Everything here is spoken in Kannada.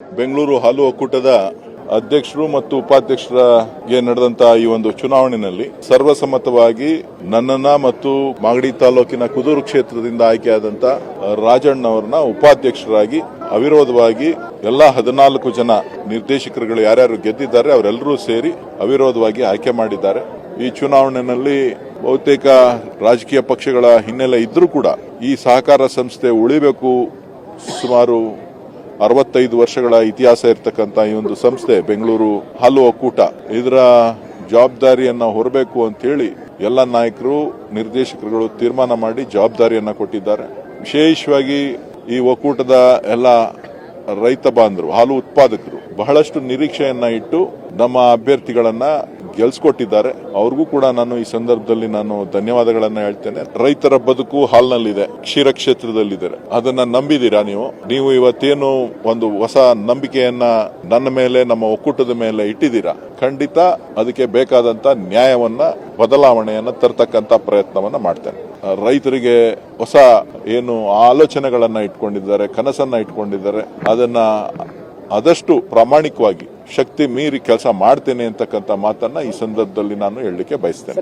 ಬೆಂಗಳೂರು ಹಾಲು ಒಕ್ಕೂಟದ ಅಧ್ಯಕ್ಷರು ಮತ್ತು ಉಪಾಧ್ಯಕ್ಷರಿಗೆ ನಡೆದಂತಹ ಈ ಒಂದು ಚುನಾವಣೆಯಲ್ಲಿ ಸರ್ವಸಮ್ಮತವಾಗಿ ನನ್ನನ್ನ ಮತ್ತು ಮಾಗಡಿ ತಾಲೂಕಿನ ಕುದೂರು ಕ್ಷೇತ್ರದಿಂದ ಆಯ್ಕೆಯಾದಂತ ರಾಜಣ್ಣವ್ರನ್ನ ಉಪಾಧ್ಯಕ್ಷರಾಗಿ ಅವಿರೋಧವಾಗಿ ಎಲ್ಲ ಹದಿನಾಲ್ಕು ಜನ ನಿರ್ದೇಶಕರುಗಳು ಯಾರ್ಯಾರು ಗೆದ್ದಿದ್ದಾರೆ ಅವರೆಲ್ಲರೂ ಸೇರಿ ಅವಿರೋಧವಾಗಿ ಆಯ್ಕೆ ಮಾಡಿದ್ದಾರೆ. ಈ ಚುನಾವಣೆಯಲ್ಲಿ ಬಹುತೇಕ ರಾಜಕೀಯ ಪಕ್ಷಗಳ ಹಿನ್ನೆಲೆ ಇದ್ರೂ ಕೂಡ ಈ ಸಹಕಾರ ಸಂಸ್ಥೆ ಉಳಿಬೇಕು ಸುಮಾರು ಅರವತ್ತೈದು ವರ್ಷಗಳ ಇತಿಹಾಸ ಇರತಕ್ಕಂಥ ಈ ಒಂದು ಸಂಸ್ಥೆ, ಬೆಂಗಳೂರು ಹಾಲು ಒಕ್ಕೂಟ. ಇದರ ಜವಾಬ್ದಾರಿಯನ್ನ ಹೊರಬೇಕು ಅಂತ ಹೇಳಿ ಎಲ್ಲ ನಾಯಕರು, ನಿರ್ದೇಶಕರುಗಳು ತೀರ್ಮಾನ ಮಾಡಿ ಜವಾಬ್ದಾರಿಯನ್ನ ಕೊಟ್ಟಿದ್ದಾರೆ. ವಿಶೇಷವಾಗಿ ಈ ಒಕ್ಕೂಟದ ಎಲ್ಲ ರೈತ ಬಾಂಧವರು, ಹಾಲು ಉತ್ಪಾದಕರು, ಬಹಳಷ್ಟು ನಿರೀಕ್ಷೆಯನ್ನ ಇಟ್ಟು ನಮ್ಮ ಅಭ್ಯರ್ಥಿಗಳನ್ನ ಗೆಲ್ಸ್ಕೊಟ್ಟಿದ್ದಾರೆ. ಅವ್ರಿಗೂ ಕೂಡ ನಾನು ಈ ಸಂದರ್ಭದಲ್ಲಿ ನಾನು ಧನ್ಯವಾದಗಳನ್ನು ಹೇಳ್ತೇನೆ. ರೈತರ ಬದುಕು ಹಾಲ್ನಲ್ಲಿದೆ. ಕ್ಷೀರ ಕ್ಷೇತ್ರದಲ್ಲಿದ್ದಾರೆ. ಅದನ್ನ ನಂಬಿದೀರಾ ನೀವು? ನೀವು ಇವತ್ತೇನು ಒಂದು ಹೊಸ ನಂಬಿಕೆಯನ್ನ ನನ್ನ ಮೇಲೆ, ನಮ್ಮ ಒಕ್ಕೂಟದ ಮೇಲೆ ಇಟ್ಟಿದ್ದೀರಾ? ಖಂಡಿತ ಅದಕ್ಕೆ ಬೇಕಾದಂತ ನ್ಯಾಯವನ್ನ, ಬದಲಾವಣೆಯನ್ನ ತರ್ತಕ್ಕಂತ ಪ್ರಯತ್ನವನ್ನ ಮಾಡ್ತೇನೆ. ರೈತರಿಗೆ ಹೊಸ ಏನು ಆಲೋಚನೆಗಳನ್ನ ಇಟ್ಕೊಂಡಿದ್ದಾರೆ, ಕನಸನ್ನ ಇಟ್ಕೊಂಡಿದ್ದಾರೆ. ಅದನ್ನ ಆದಷ್ಟು ಪ್ರಾಮಾಣಿಕವಾಗಿ ಶಕ್ತಿ ಮೀರಿ ಕೆಲಸ ಮಾಡ್ತೇನೆ ಅಂತಕ್ಕಂಥ ಮಾತನ್ನ ಈ ಸಂದರ್ಭದಲ್ಲಿ ನಾನು ಹೇಳಲಿಕ್ಕೆ ಬಯಸ್ತೇನೆ.